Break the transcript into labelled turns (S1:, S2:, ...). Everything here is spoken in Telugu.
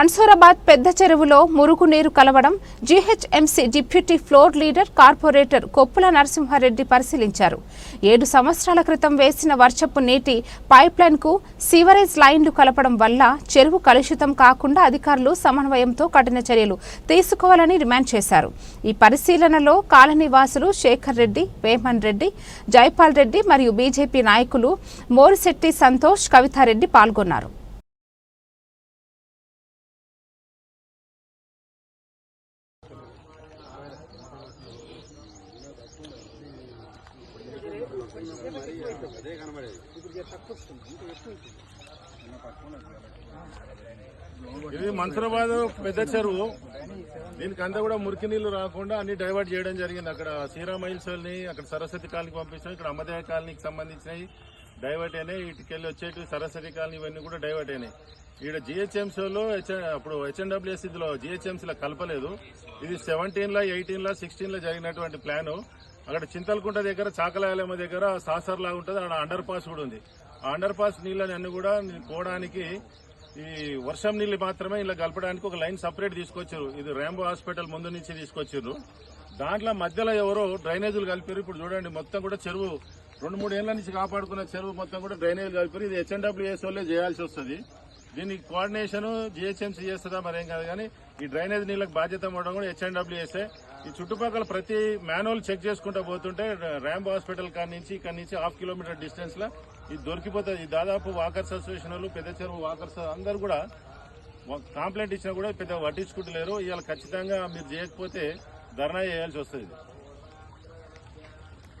S1: అన్సూరాబాద్ పెద్ద చెరువులో మురుగునీరు కలవడం GHMC deputy floor leader corporator Koppula Narasimha Reddy పరిశీలించారు. ఏడు సంవత్సరాల క్రితం వేసిన వర్షపు నీటి పైప్లైన్కు సీవరేజ్ లైన్లు కలపడం వల్ల చెరువు కలుషితం కాకుండా అధికారులు సమన్వయంతో కఠిన చర్యలు తీసుకోవాలని డిమాండ్ చేశారు. ఈ పరిశీలనలో కాలనీవాసులు శేఖర్ రెడ్డి వేమన్ రెడ్డి జైపాల్ రెడ్డి మరియు బీజేపీ నాయకులు మోరిశెట్టి సంతోష్ కవితారెడ్డి పాల్గొన్నారు.
S2: ఇది మంత్రాబాద్ పెద్ద చెరువు. దీనికి అంతా కూడా మురికి నీళ్ళు రాకుండా అన్ని డైవర్ట్ చేయడం జరిగింది. అక్కడ శ్రీరామ్ మైల్స్ని అక్కడ సరస్వతి కాలనీకి పంపించాం ఇక్కడ అమ్మదేవ కాలనీకి సంబంధించినవి డైవర్ట్ అయినాయి. ఇటుకెళ్ళి వచ్చేటి సరస్వతి కాలనీ ఇవన్నీ కూడా డైవర్ట్ అయినాయి. ఇక్కడ జిహెచ్ఎంసీలో అప్పుడు హెచ్ఎండబ్ల్యూఎస్ ఇదిలో జిహెచ్ఎంసీలో కలపలేదు. ఇది సెవెంటీన్లో ఎయిటీన్లో సిక్స్టీన్లో జరిగినటువంటి ప్లాను. అక్కడ చింతలకుంట దగ్గర చాకలాయలమ్మ దగ్గర సాసర్ లాగా ఉంటుంది. అక్కడ అండర్ పాస్ కూడా ఉంది. ఆ అండర్ పాస్ నీళ్ళని అన్ని కూడా పోవడానికి ఈ వర్షం నీళ్ళు మాత్రమే ఇలా కలపడానికి ఒక లైన్ సపరేట్ తీసుకొచ్చారు. ఇది ర్యాంబో హాస్పిటల్ ముందు నుంచి తీసుకొచ్చారు. దాంట్లో మధ్యలో ఎవరో డ్రైనేజీలు కలిపారు. ఇప్పుడు చూడండి మొత్తం కూడా చెరువు రెండు మూడు ఏళ్ళ నుంచి కాపాడుకున్న చెరువు మొత్తం కూడా డ్రైనేజ్ కలిపారు. ఇది హెచ్ఎన్డబ్ల్యూఎస్ వాళ్ళే చేయాల్సి వస్తుంది. దీనికి కోఆర్డినేషన్ జిహెచ్ఎంసీ చేస్తుందా మరేం కాదు కానీ ఈ డ్రైనేజ్ నీళ్ళకి బాధ్యత ఇవ్వడం కూడా హెచ్ఎన్డబ్ల్యూఎస్ఏ ఈ చుట్టుపక్కల ప్రతి మాన్యువల్ చెక్ చేసుకుంటూ పోతుంటే ర్యాంబో హాస్పిటల్ కాడి నుంచి ఇక్కడ నుంచి హాఫ్ కిలోమీటర్ డిస్టెన్స్లో ఇది దొరికిపోతుంది. ఈ దాదాపు వాకర్స్ అసోసియేషన్ వాళ్ళు పెద్ద చెరువు వాకర్స్ అందరు కూడా కంప్లైంట్ ఇచ్చినా కూడా పెద్ద పట్టించుకుంటలేరు. ఇవాళ ఖచ్చితంగా మీరు చేయకపోతే ధర్నా చేయాల్సి వస్తుంది.